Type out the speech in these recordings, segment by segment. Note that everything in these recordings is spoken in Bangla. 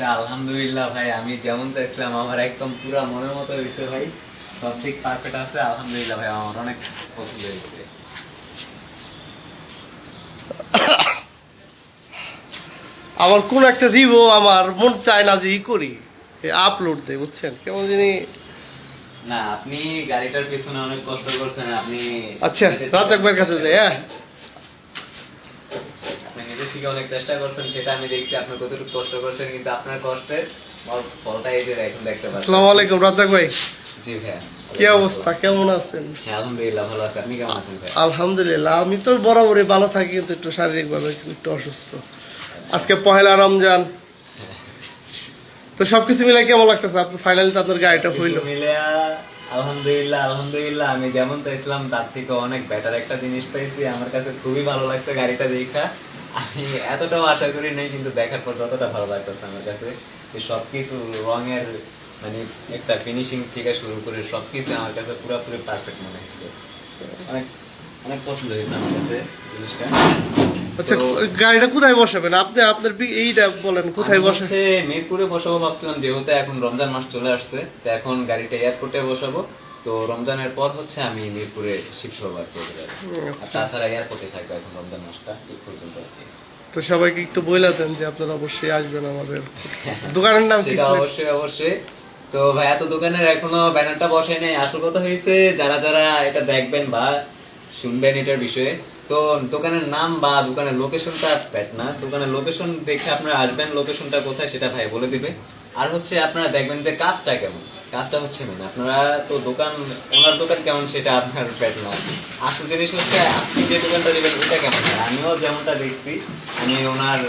এটা আলহামদুলিল্লাহ ভাই আমি যেমন চাইছিলাম আমার একদম পুরা মনের মতো হয়েছে ভাই। সব ঠিক পারফেক্ট আছে আলহামদুলিল্লাহ ভাই আমার অনেক পছন্দ হয়েছে আমার কোন একটা রিভিউ আমার মন চায় না যে ই করি আপলোড দেয় বুঝছেন? কেমন জানি না আপনি গাড়িটার পিছনে অনেক কষ্ট করছেন আপনি আচ্ছা রাজাকবার কাছে যাই হ্যাঁ। থেকে অনেক চেষ্টা করছেন সেটা আমি দেখছি আপনি কতটুকু কষ্ট করছেন কিন্তু আপনার কষ্টের ফলটা এই যে এখন দেখতে পাচ্ছেন। আসসালামু আলাইকুম রাজাক ভাই। জি ভাইয়া কি অবস্থা? কেমন আছেন? আলহামদুলিল্লাহ ভালো আছে। আপনি কেমন আছেন ভাই আলহামদুলিল্লাহ আমি তো বরাবরই ভালো থাকি কিন্তু একটু শারীরিকভাবে একটু অসুস্থ। আজকে পহেলা রমজান। তো সবকিছু মিলে কেমন লাগতেছে? আপনি ফাইনালি তো আপনার গাড়িটা হইল আলহামদুলিল্লাহ আলহামদুলিল্লাহ আমি যেমন চাইছিলাম তার থেকে অনেক বেটার একটা জিনিস পাইছি আমার কাছে খুবই ভালো লাগছে গাড়িটা দেখা। আমি এতটাও আশা করি নাই কিন্তু দেখার পর যতটা ভালো লাগতেছে আমার কাছে যে সবকিছু রঙের মানে একটা ফিনিশিং থেকে শুরু করে সবকিছু আমার কাছে পুরোপুরি পারফেক্ট মনে হয়েছে। অনেক অনেক পছন্দ হয়েছে আমার কাছে জিনিসটা। আচ্ছা গাড়িটা কোথায় বসাবেন? আপনি আপনার এইটা বলেন কোথায় আমি বসে হচ্ছে মিরপুরে বসাবো ভাবছিলাম যেহেতু এখন রমজান মাস চলে আসছে তো এখন গাড়িটা এয়ারপোর্টে বসাবো। তো রমজানের পর হচ্ছে আমি মিরপুরে শিফট হব আর কি তাছাড়া এয়ারপোর্টে থাকব এখন রমজান মাসটা এই পর্যন্ত আর কি। তো সবাইকে একটু বইলা দেন যে আপনারা অবশ্যই আসবেন আমাদের দোকানের নাম কি অবশ্যই অবশ্যই। তো ভাই এত দোকানের এখনও ব্যানারটা নাই। আসল কথা হয়েছে যারা যারা এটা দেখবেন বা শুনবেন এটার বিষয়ে তো দোকানের নাম বা দোকানের লোকেশনটা ব্যাট না। দোকানের লোকেশন দেখে আপনারা আসবেন লোকেশনটা কোথায় সেটা ভাই বলে দিবে। আর হচ্ছে আপনারা দেখবেন যে কাজটা কেমন। কাজটা হচ্ছে মেন আপনারা তো দোকান, ওনার দোকান কেমন সেটা আপনার ব্যাট না। আসল জিনিস হচ্ছে, আপনি যে দোকানটা দেবেন, ওইটা কেমন? আমিও যেমনটা দেখছি, আমি ওনার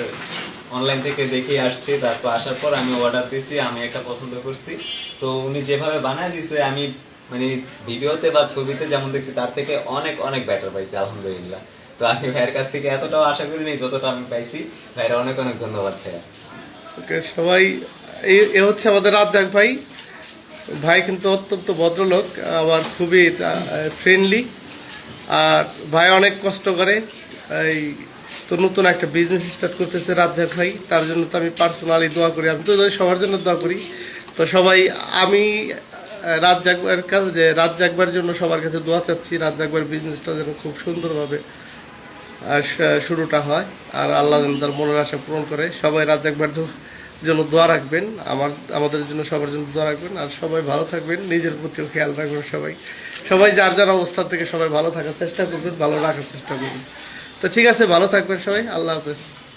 অনলাইন থেকে দেখে আসছি, তারপর আসার পর আমি অর্ডার দিয়েছি, আমি একটা পছন্দ করছি। তো উনি যেভাবে বানায় দিছে, আমি মানে ভিডিওতে বা ছবিতে যেমন দেখছি, তার থেকে অনেক অনেক বেটার পাইছি, আলহামদুলিল্লাহ। তো আমি ভাইয়ের কাছ থেকে এতটাও আশা করিনি যতটা আমি পাইছি। ভাইয়ের অনেক অনেক ধন্যবাদ ভাইয়া। ওকে সবাই, এ হচ্ছে আমাদের রাজ্জাক ভাই। ভাই কিন্তু অত্যন্ত ভদ্রলোক, আবার খুবই ফ্রেন্ডলি আর ভাই অনেক কষ্ট করে, এই তো নতুন একটা বিজনেস স্টার্ট করতেছে রাজ্জাক ভাই। তার জন্য তো আমি পার্সোনালি দোয়া করি। আমি তো সবার জন্য দোয়া করি। তো সবাই, আমি রাজ্জাকবার কাছে, যে রাজ্জাকবার জন্য সবার কাছে দোয়া চাচ্ছি। রাজ্জাকবার বিজনেসটা যেন খুব সুন্দরভাবে শুরুটা হয়। আর আল্লাহ তার মনের আশা পূরণ করে। সবাই রাত একবার জন্য দোয়া রাখবেন, আমার, আমাদের জন্য সবার জন্য দোয়া রাখবেন, আর সবাই ভালো থাকবেন, নিজের প্রতিও খেয়াল রাখবেন সবাই। সবাই যার যার অবস্থা থেকে সবাই ভালো থাকার চেষ্টা করবেন, ভালো রাখার চেষ্টা করবেন। তো ঠিক আছে, ভালো থাকবেন সবাই, আল্লাহ হাফেজ।